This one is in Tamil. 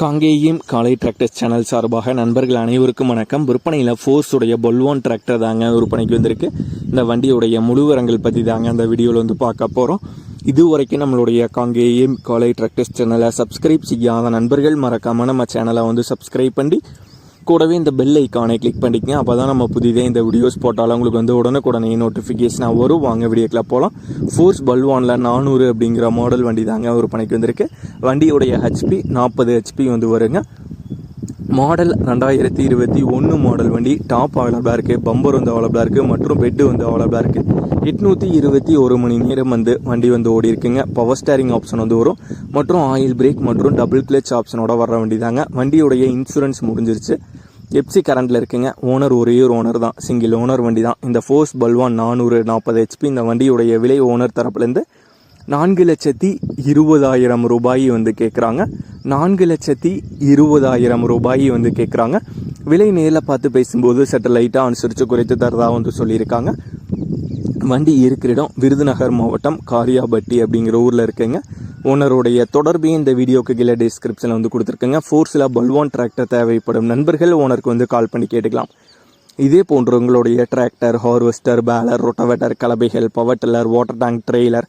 காங்கேயம் காலை டிராக்டர்ஸ் சேனல் சார்பாக நண்பர்கள் அனைவருக்கும் வணக்கம். விற்பனையில் ஃபோர்ஸுடைய பொல்வான் டிராக்டர் தாங்க விற்பனைக்கு வந்திருக்கு. இந்த வண்டியுடைய முழுவரங்கள் பற்றி தாங்க அந்த வீடியோவில் வந்து பார்க்க போகிறோம் இது வரைக்கும் நம்மளுடைய காங்கேயம் காலை டிராக்டர்ஸ் சேனலை சப்ஸ்கிரைப் செய்யாத நண்பர்கள் மறக்காமல் நம்ம சேனலை வந்து சப்ஸ்கிரைப் பண்ணி கூடவே இந்த பெல் ஐக்கானை கிளிக் பண்ணிக்கங்க. அப்போ தான் நம்ம புதிதே இந்த வீடியோஸ் போட்டாலும் உங்களுக்கு வந்து உடனுக்குடனே நோட்டிஃபிகேஷனாக வரும். வாங்க வீடியோக்கில் போகலாம் ஃபோர்ஸ் பல்வானில் நானூறு அப்படிங்கிற மாடல் வண்டி தாங்க ஒரு பணிக்கு வந்திருக்கு. வண்டியுடைய ஹெச்பி நாற்பது ஹெச்பி வந்து வருங்க. மாடல் ரெண்டாயிரத்தி இருபத்தி ஒன்று மாடல் வண்டி டாப் அவைலபிளாக இருக்குது பம்பர் வந்து அவைலபிளாக இருக்குது மற்றும் பெட்டு வந்து அவைலபிளாக இருக்குது எட்நூற்றி இருபத்தி ஒரு மணி நேரம் வந்து வண்டி வந்து ஓடி இருக்குங்க பவர் ஸ்டேரிங் ஆப்ஷன் வந்து வரும். மற்றும் ஆயில் பிரேக் மற்றும் டபுள் கிளச் ஆப்ஷனோட வர்ற வண்டி தாங்க வண்டியுடைய இன்சூரன்ஸ் முடிஞ்சிருச்சு. எப்சி கரண்டில் இருக்குங்க. ஓனர் ஒரே ஒரு ஓனர் தான். சிங்கிள் ஓனர் வண்டி தான் இந்த ஃபோர்ஸ் பல்வான் நானூறு நாற்பது ஹெச்பி இந்த வண்டியுடைய விலை ஓனர் தரப்புலேருந்து நான்கு லட்சத்தி இருபதாயிரம் ரூபாய் வந்து கேட்குறாங்க நான்கு லட்சத்தி இருபதாயிரம் ரூபாய் வந்து கேட்குறாங்க விலை நேரில் பார்த்து பேசும்போது சற்று லைட்டாக அனுசரித்து குறைத்து தரதாக வந்து சொல்லியிருக்காங்க. வண்டி இருக்கிற இடம் விருதுநகர் மாவட்டம் காரியாபட்டி அப்படிங்கிற ஊரில் இருக்குங்க. ஓனருடைய தொடர்பையும் இந்த வீடியோக்கு கீழே டிஸ்கிரிப்ஷனில் வந்து கொடுத்துருக்கேங்க. ஃபோர்ஸில் பல்வான் டிராக்டர் தேவைப்படும் நண்பர்கள் ஓனருக்கு வந்து கால் பண்ணி கேட்டுக்கலாம். இதே போன்ற உங்களுடைய tractor harvester baler rotavator கலபைகள் power tiller water tank trailer